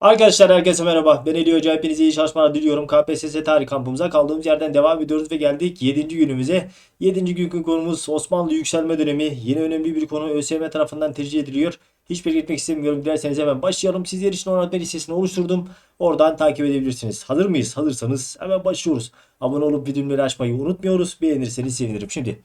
Arkadaşlar herkese merhaba. Ben Eli Hoca. Hepinize iyi çalışmalar diliyorum. KPSS tarih kampımıza kaldığımız yerden devam ediyoruz ve geldik 7. günümüze. 7. günkü konumuz Osmanlı yükselme dönemi. Yine önemli bir konu ÖSYM tarafından tercih ediliyor. Hiç belirtmek istemiyorum. Dilerseniz hemen başlayalım. Sizler için öğretmen listesini oluşturdum. Oradan takip edebilirsiniz. Hazır mıyız? Hazırsanız hemen başlıyoruz. Abone olup bildirimleri açmayı unutmuyoruz. Beğenirseniz sevinirim. Şimdi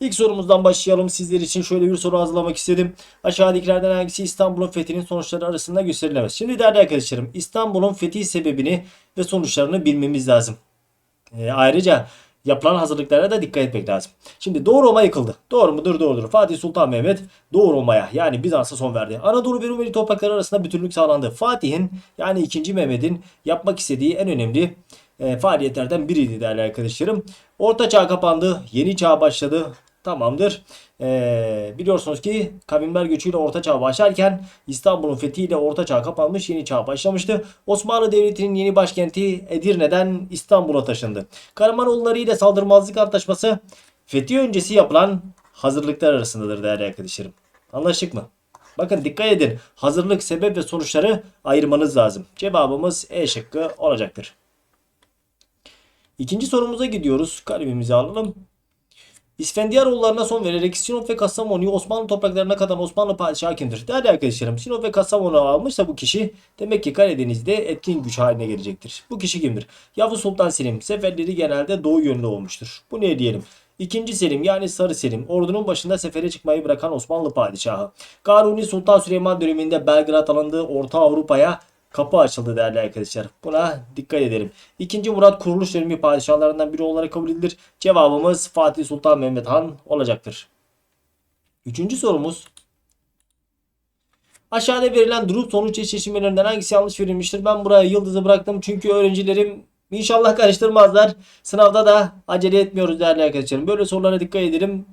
İlk sorumuzdan başlayalım. Sizler için şöyle bir soru hazırlamak istedim. Aşağıdakilerden hangisi İstanbul'un fethinin sonuçları arasında gösterilemez? Şimdi değerli arkadaşlarım İstanbul'un fethi sebebini ve sonuçlarını bilmemiz lazım. Ee, ayrıca yapılan hazırlıklara da dikkat etmek lazım. Şimdi Doğu Roma yıkıldı. Doğru mudur? Doğrudur. Fatih Sultan Mehmet Doğu Roma'ya yani Bizans'a son verdi. Anadolu ve Rumeli toprakları arasında bütünlük sağlandı. Fatih'in yani 2. Mehmet'in yapmak istediği en önemli e, faaliyetlerden biriydi değerli arkadaşlarım. Orta çağ kapandı. Yeni çağ başladı. Tamamdır. Ee, biliyorsunuz ki kavimler göçüyle Orta Çağ başlarken İstanbul'un fethiyle Orta Çağ kapanmış yeni çağ başlamıştı. Osmanlı Devleti'nin yeni başkenti Edirne'den İstanbul'a taşındı. Karamanoğulları ile saldırmazlık antlaşması fethi öncesi yapılan hazırlıklar arasındadır değerli arkadaşlarım. Anlaştık mı? Bakın dikkat edin. Hazırlık, sebep ve sonuçları ayırmanız lazım. Cevabımız E şıkkı olacaktır. İkinci sorumuza gidiyoruz. Kalemimizi alalım. İsfendiyaroğullarına son vererek Sinop ve Kastamonu'yu Osmanlı topraklarına katan Osmanlı padişahı kimdir? Değerli arkadaşlarım Sinop ve Kastamonu almışsa bu kişi demek ki Karadeniz'de etkin güç haline gelecektir. Bu kişi kimdir? Yavuz Sultan Selim seferleri genelde doğu yönlü olmuştur. Bu ne diyelim? İkinci Selim yani Sarı Selim ordunun başında sefere çıkmayı bırakan Osmanlı padişahı. Kanuni Sultan Süleyman döneminde Belgrad alındı Orta Avrupa'ya kapı açıldı değerli arkadaşlar. Buna dikkat edelim. İkinci Murat kuruluş dönemi padişahlarından biri olarak kabul edilir. Cevabımız Fatih Sultan Mehmet Han olacaktır. Üçüncü sorumuz. Aşağıda verilen durum sonuç eşleşmelerinden hangisi yanlış verilmiştir? Ben buraya yıldızı bıraktım çünkü öğrencilerim inşallah karıştırmazlar. Sınavda da acele etmiyoruz değerli arkadaşlarım. Böyle sorulara dikkat edelim.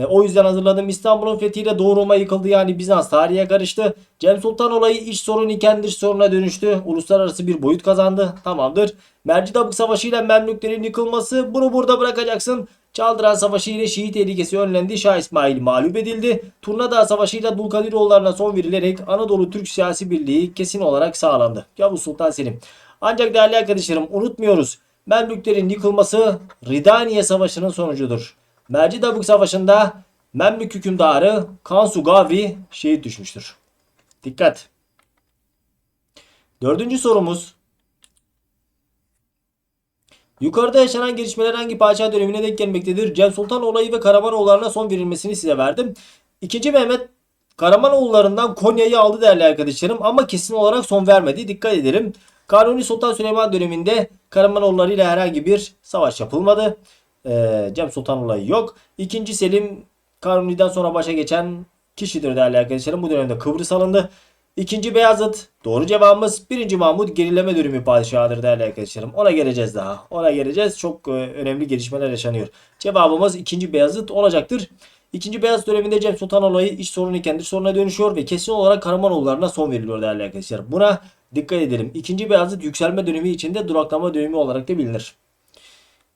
E, o yüzden hazırladım. İstanbul'un fethiyle Doğu Roma yıkıldı yani Bizans tarihe karıştı. Cem Sultan olayı iç sorun iken dış soruna dönüştü. Uluslararası bir boyut kazandı. Tamamdır. Mercidabık Savaşı ile Memlüklerin yıkılması bunu burada bırakacaksın. Çaldıran Savaşı ile Şii tehlikesi önlendi. Şah İsmail mağlup edildi. Turnadağ Savaşı ile Dulkadiroğullarına son verilerek Anadolu Türk siyasi birliği kesin olarak sağlandı. Yavuz Sultan Selim. Ancak değerli arkadaşlarım unutmuyoruz. Memlüklerin yıkılması Ridaniye Savaşı'nın sonucudur. Mercidabık Savaşı'nda Memlük hükümdarı Kansu Gavi şehit düşmüştür. Dikkat. Dördüncü sorumuz. Yukarıda yaşanan gelişmeler hangi padişah dönemine denk gelmektedir? Cem Sultan olayı ve Karamanoğullarına son verilmesini size verdim. İkinci Mehmet Karamanoğullarından Konya'yı aldı değerli arkadaşlarım ama kesin olarak son vermedi. Dikkat edelim. Kanuni Sultan Süleyman döneminde Karamanoğulları ile herhangi bir savaş yapılmadı. Ee, Cem Sultan olayı yok. İkinci Selim Kanuni'den sonra başa geçen kişidir değerli arkadaşlarım. Bu dönemde Kıbrıs alındı. İkinci Beyazıt doğru cevabımız. Birinci Mahmut gerileme dönemi padişahıdır değerli arkadaşlarım. Ona geleceğiz daha. Ona geleceğiz. Çok e, önemli gelişmeler yaşanıyor. Cevabımız ikinci Beyazıt olacaktır. İkinci Beyazıt döneminde Cem Sultan olayı iç sorun iken dış soruna dönüşüyor ve kesin olarak Karamanoğullarına son veriliyor değerli arkadaşlar. Buna dikkat edelim. İkinci Beyazıt yükselme dönemi içinde duraklama dönemi olarak da bilinir.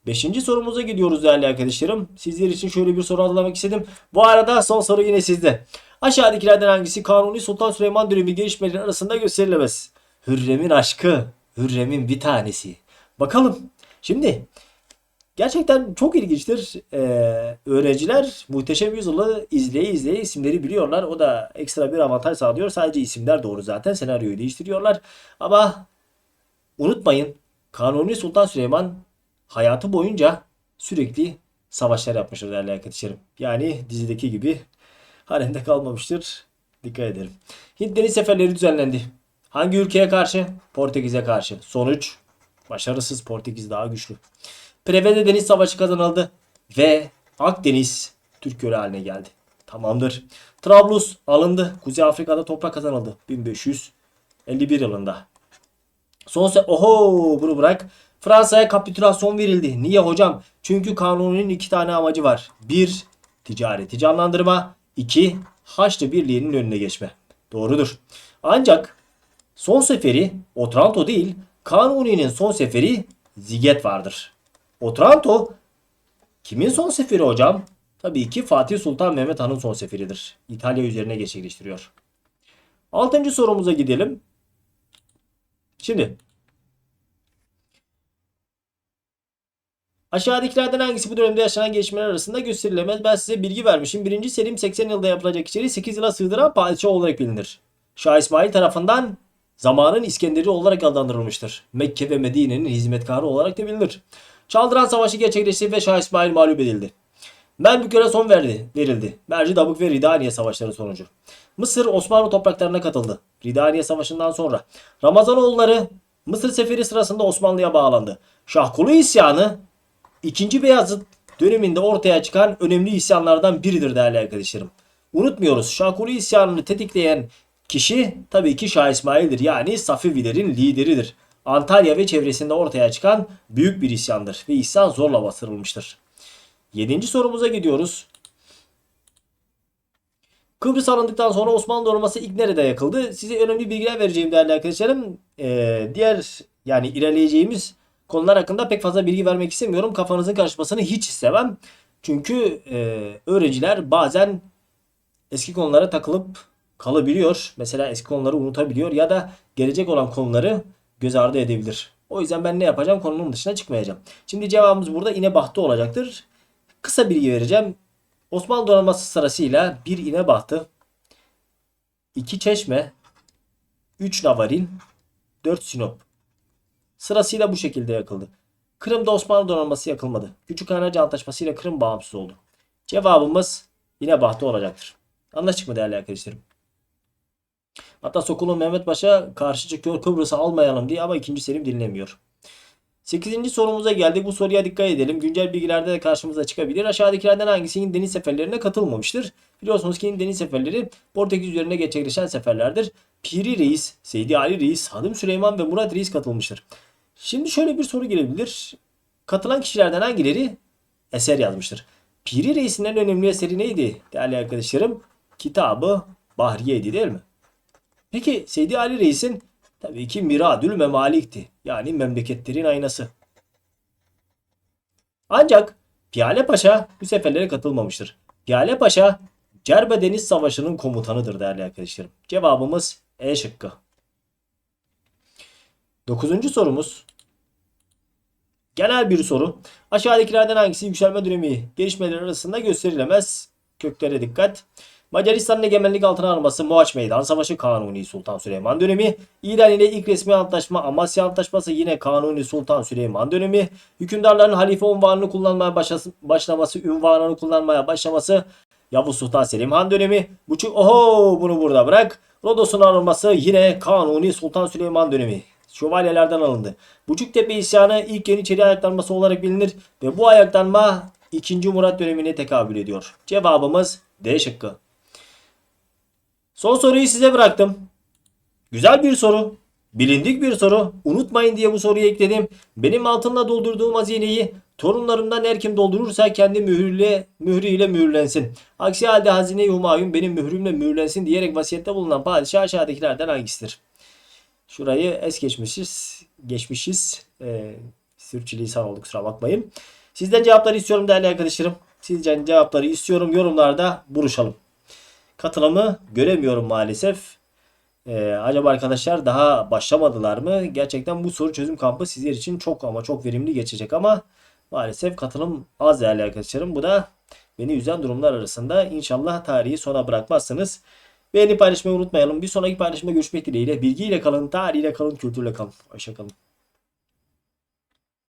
Beşinci sorumuza gidiyoruz değerli arkadaşlarım. Sizler için şöyle bir soru hazırlamak istedim. Bu arada son soru yine sizde. Aşağıdakilerden hangisi Kanuni Sultan Süleyman dönemi gelişmeleri arasında gösterilemez? Hürrem'in aşkı, Hürrem'in bir tanesi. Bakalım. Şimdi gerçekten çok ilginçtir. Ee, öğrenciler Muhteşem Yüzyıl'ı izleye izleye isimleri biliyorlar. O da ekstra bir avantaj sağlıyor. Sadece isimler doğru zaten. Senaryoyu değiştiriyorlar. Ama unutmayın Kanuni Sultan Süleyman hayatı boyunca sürekli savaşlar yapmıştır değerli arkadaşlarım. Yani dizideki gibi haremde kalmamıştır. Dikkat edelim. Hint deniz seferleri düzenlendi. Hangi ülkeye karşı? Portekiz'e karşı. Sonuç başarısız Portekiz daha güçlü. Prevede deniz savaşı kazanıldı ve Akdeniz Türk gölü haline geldi. Tamamdır. Trablus alındı. Kuzey Afrika'da toprak kazanıldı. 1551 yılında. Son se oho bunu bırak. Fransa'ya kapitülasyon verildi. Niye hocam? Çünkü kanunun iki tane amacı var. Bir, ticareti canlandırma. İki, Haçlı Birliği'nin önüne geçme. Doğrudur. Ancak son seferi Otranto değil, Kanuni'nin son seferi Ziget vardır. Otranto kimin son seferi hocam? Tabii ki Fatih Sultan Mehmet Han'ın son seferidir. İtalya üzerine gerçekleştiriyor. Altıncı sorumuza gidelim. Şimdi Aşağıdakilerden hangisi bu dönemde yaşanan gelişmeler arasında gösterilemez? Ben size bilgi vermişim. Birinci Selim 80 yılda yapılacak içeriği 8 yıla sığdıran padişah olarak bilinir. Şah İsmail tarafından zamanın İskenderi olarak adlandırılmıştır. Mekke ve Medine'nin hizmetkarı olarak da bilinir. Çaldıran Savaşı gerçekleşti ve Şah İsmail mağlup edildi. Melbükler'e son verdi, verildi. Merci Dabuk ve Ridaniye savaşları sonucu. Mısır Osmanlı topraklarına katıldı. Ridaniye Savaşı'ndan sonra. Ramazanoğulları Mısır seferi sırasında Osmanlı'ya bağlandı. Şahkulu isyanı 2. Beyazıt döneminde ortaya çıkan önemli isyanlardan biridir değerli arkadaşlarım. Unutmuyoruz Şahkulu isyanını tetikleyen kişi tabii ki Şah İsmail'dir. Yani Safevilerin lideridir. Antalya ve çevresinde ortaya çıkan büyük bir isyandır ve isyan zorla bastırılmıştır. Yedinci sorumuza gidiyoruz. Kıbrıs alındıktan sonra Osmanlı donanması ilk nerede yakıldı? Size önemli bilgiler vereceğim değerli arkadaşlarım. Ee, diğer yani ilerleyeceğimiz konular hakkında pek fazla bilgi vermek istemiyorum. Kafanızın karışmasını hiç istemem. Çünkü e, öğrenciler bazen eski konulara takılıp kalabiliyor. Mesela eski konuları unutabiliyor ya da gelecek olan konuları göz ardı edebilir. O yüzden ben ne yapacağım? Konunun dışına çıkmayacağım. Şimdi cevabımız burada İnebahtı olacaktır. Kısa bilgi vereceğim. Osmanlı donanması sırasıyla bir İnebahtı, iki Çeşme, 3 Navarin, 4 Sinop. Sırasıyla bu şekilde yakıldı. Kırım'da Osmanlı donanması yakılmadı. Küçük Karaca Antlaşması ile Kırım bağımsız oldu. Cevabımız yine bahtı olacaktır. Anlaştık mı değerli arkadaşlarım? Hatta Sokul'un Mehmet Paşa karşı çıkıyor Kıbrıs'ı almayalım diye ama ikinci Selim dinlemiyor. 8. sorumuza geldik. Bu soruya dikkat edelim. Güncel bilgilerde de karşımıza çıkabilir. Aşağıdakilerden hangisinin deniz seferlerine katılmamıştır? Biliyorsunuz ki deniz seferleri Portekiz üzerine gerçekleşen seferlerdir. Piri Reis, Seydi Ali Reis, Hadım Süleyman ve Murat Reis katılmıştır. Şimdi şöyle bir soru gelebilir. Katılan kişilerden hangileri eser yazmıştır? Piri Reis'in en önemli eseri neydi değerli arkadaşlarım? Kitabı Bahriye'ydi değil mi? Peki Seydi Ali Reis'in tabii ki Miradül Memalik'ti. Yani memleketlerin aynası. Ancak Piyale Paşa bu seferlere katılmamıştır. Piyale Paşa Cerbe Deniz Savaşı'nın komutanıdır değerli arkadaşlarım. Cevabımız E şıkkı. Dokuzuncu sorumuz. Genel bir soru. Aşağıdakilerden hangisi yükselme dönemi gelişmeleri arasında gösterilemez? Köklere dikkat. Macaristan'ın egemenlik altına alması Mohaç Meydan Savaşı Kanuni Sultan Süleyman dönemi. İran ile ilk resmi antlaşma Amasya Antlaşması yine Kanuni Sultan Süleyman dönemi. Hükümdarların halife unvanını kullanmaya başlaması, ünvanını kullanmaya başlaması Yavuz Sultan Selim Han dönemi. Buçuk oho bunu burada bırak. Rodos'un alınması yine Kanuni Sultan Süleyman dönemi. Şövalyelerden alındı. Buçuktepe isyanı ilk Yeniçeri ayaklanması olarak bilinir ve bu ayaklanma 2. Murat dönemine tekabül ediyor. Cevabımız D şıkkı. Son soruyu size bıraktım. Güzel bir soru. Bilindik bir soru. Unutmayın diye bu soruyu ekledim. Benim altınla doldurduğum hazineyi torunlarımdan her kim doldurursa kendi mühürle, mührüyle mühürlensin. Aksi halde hazine-i benim mührümle mühürlensin diyerek vasiyette bulunan padişah aşağıdakilerden hangisidir? Şurayı es geçmişiz. Geçmişiz. Ee, sürçülisan olduk kusura bakmayın. Sizden cevapları istiyorum değerli arkadaşlarım. Sizden cevapları istiyorum. Yorumlarda buluşalım. Katılımı göremiyorum maalesef. Ee, acaba arkadaşlar daha başlamadılar mı? Gerçekten bu soru çözüm kampı sizler için çok ama çok verimli geçecek ama maalesef katılım az değerli arkadaşlarım. Bu da beni üzen durumlar arasında. İnşallah tarihi sona bırakmazsınız. Beğeni paylaşmayı unutmayalım. Bir sonraki paylaşımda görüşmek dileğiyle. Bilgiyle kalın, tarihiyle kalın, kültürle kalın. Hoşçakalın.